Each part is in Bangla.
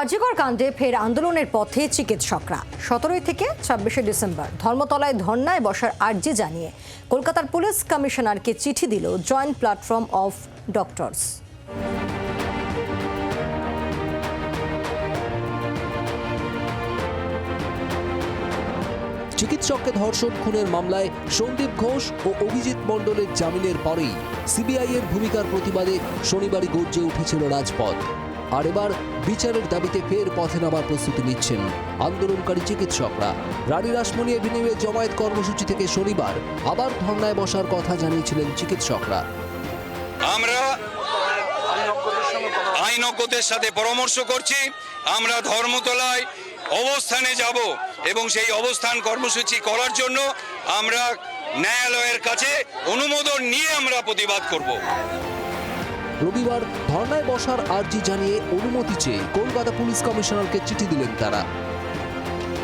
আরজিকর কাণ্ডে ফের আন্দোলনের পথে চিকিৎসকরা। সতেরোই থেকে ছাব্বিশে ডিসেম্বর ধর্মতলায় ধর্নায় বসার আর্জি জানিয়ে কলকাতার পুলিশ কমিশনারকে চিঠি দিল জয়েন্ট প্ল্যাটফর্ম অফ ডক্টরস। চিকিৎসককে ধর্ষণ, খুনের মামলায় সন্দীপ ঘোষ ও অভিজিৎ মণ্ডলের জামিনের পরেই সিবিআই এর ভূমিকার প্রতিবাদে শনিবারই গর্জে উঠেছিল রাজপথ। আর এবার বিচারের দাবিতে ফের পথে নামার প্রস্তুতি নিচ্ছেন আন্দোলনকারী চিকিৎসকরা। রানী রাসমণি এভিনিউয়ে জমায়েত কর্মসূচি থেকে শনিবার আবার ধর্নায় বসার কথা জানিয়েছিলেন চিকিৎসকরা। আমরা আইনজ্ঞদের সাথে পরামর্শ করছি, আমরা ধর্মতলায় অবস্থানে যাব এবং সেই অবস্থান কর্মসূচি করার জন্য আমরা ন্যায়ালয়ের কাছে অনুমোদন নিয়ে আমরা প্রতিবাদ করব। রবিবার ধর্নায় বসার আর্জি জানিয়ে অনুমতি চেয়ে কলকাতা পুলিশ কমিশনারকে চিঠি দিলেন তারা।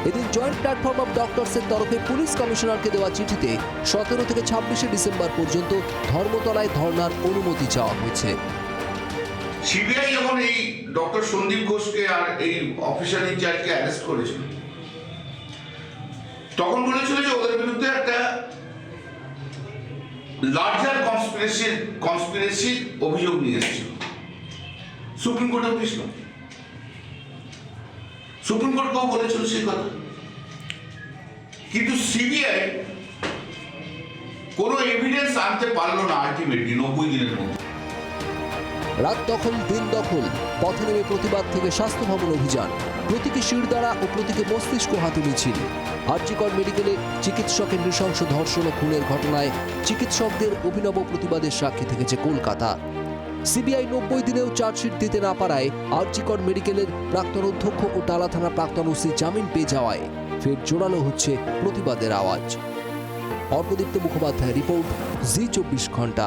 এদিন জয়েন্ট প্ল্যাটফর্ম অফ ডক্টরসের তরফে পুলিশ কমিশনারকে দেওয়া চিঠিতে সতেরো থেকে ছাব্বিশে ডিসেম্বর পর্যন্ত ধর্মতলায় ধর্নার অনুমতি চাওয়া হয়েছে। সিবিআই যখন এই ডক্টর সন্দীপ ঘোষকে আর এই অফিসার ইনচার্জকে অ্যারেস্ট করেছিল, তখন বলেছিল যে লার্জার কনস্পিরেসি কনস্পিরেসি অভিযোগ নিয়ে এসেছিল। সুপ্রিম কোর্টে উঠেছিল সুপ্রিম কোর্টকেও বলেছিল সেই কথা। কিন্তু সিবিআই কোনো এভিডেন্স আনতে পারল না আলটিমেটলি নব্বই দিনের মধ্যে। রাত দখল দিন দখল পথে নেমে প্রতিবাদ থেকে স্বাস্থ্য ভবন অভিযান। প্রতীকী শিরদাঁড়া ও প্রতীকে মস্তিষ্ক হাতে মিছিল। আরজিকর মেডিকেলে চিকিৎসকের নৃশংস ধর্ষণ ও খুনের ঘটনায় চিকিৎসকদের অভিনব প্রতিবাদের সাক্ষী থেকেছে কলকাতা। সিবিআই নব্বই দিনেও চার্জশিট দিতে না পারায় আরজিকর মেডিকেলের প্রাক্তন অধ্যক্ষ ও টালা থানা প্রাক্তন ওসি জামিন পেয়ে যাওয়ায় ফের জোরালো হচ্ছে প্রতিবাদের আওয়াজ। অর্কদীপ্ত মুখোপাধ্যায় রিপোর্ট, জি চব্বিশ ঘণ্টা।